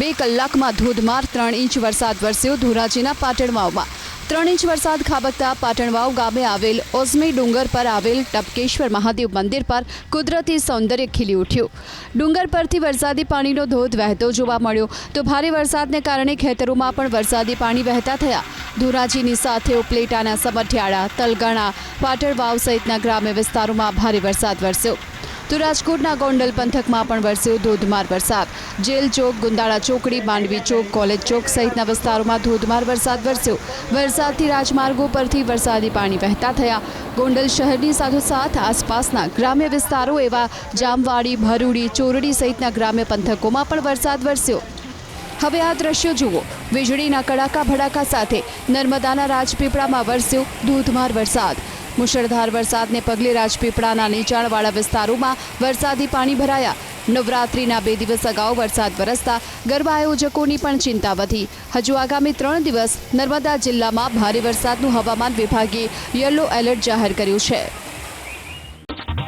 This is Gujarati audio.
બે કલાકમાં ધોધમાર ત્રણ ઇંચ વરસાદ વરસ્યો ધોરાજીના પાટણવાવમાં. ત્રણ ઇંચ વરસાદ ખાબકતા પાટણવાવ ગામે આવેલ ઓઝમી ડુંગર પર આવેલ ટપકેશ્વર મહાદેવ મંદિર પર કુદરતી સૌંદર્ય ખીલી ઉઠ્યું. ડુંગર પરથી વરસાદી પાણીનો ધોધ વહેતો જોવા મળ્યો તો ભારે વરસાદને કારણે ખેતરોમાં પણ વરસાદી પાણી વહેતા થયા. ધોરાજીની સાથે ઉપલેટાના સમઢિયાળા તલગણા, પાટણવાવ સહિતના ગ્રામ્ય વિસ્તારોમાં ભારે વરસાદ વરસ્યો. તો રાજકોટના ગોંડલ પંથકમાં પણ વરસ્યો ધોધમાર વરસાદ. જેલ ચોક, ગુંદાળા ચોકડી, માંડવી ચોક, કોલેજ ચોક સહિતના વિસ્તારોમાં ધોધમાર વરસાદ વરસ્યો. વરસાદથી રાજમાર્ગો પરથી વરસાદી પાણી વહેતા થયા. ગોંડલ શહેરની સાથોસાથ આસપાસના ગ્રામ્ય વિસ્તારો એવા જામવાડી, ભરૂડી, ચોરડી સહિતના ગ્રામ્ય પંથકોમાં પણ વરસાદ વરસ્યો. હવે આ દ્રશ્યો જુઓ. વીજળીના કડાકા ભડાકા સાથે નર્મદાના રાજપીપળામાં વરસ્યો ધોધમાર વરસાદ. મુશળધાર વરસાદને પગલે રાજપીપળાના નીચાણવાળા વિસ્તારોમાં વરસાદી પાણી ભરાયા. નવરાત્રિના બે દિવસ અગાઉ વરસાદ વરસતા ગરબા આયોજકોની પણ ચિંતા વધી. હજુ આગામી ત્રણ દિવસ નર્મદા જિલ્લામાં ભારે વરસાદનું હવામાન વિભાગે યલો એલર્ટ જાહેર કર્યું છે.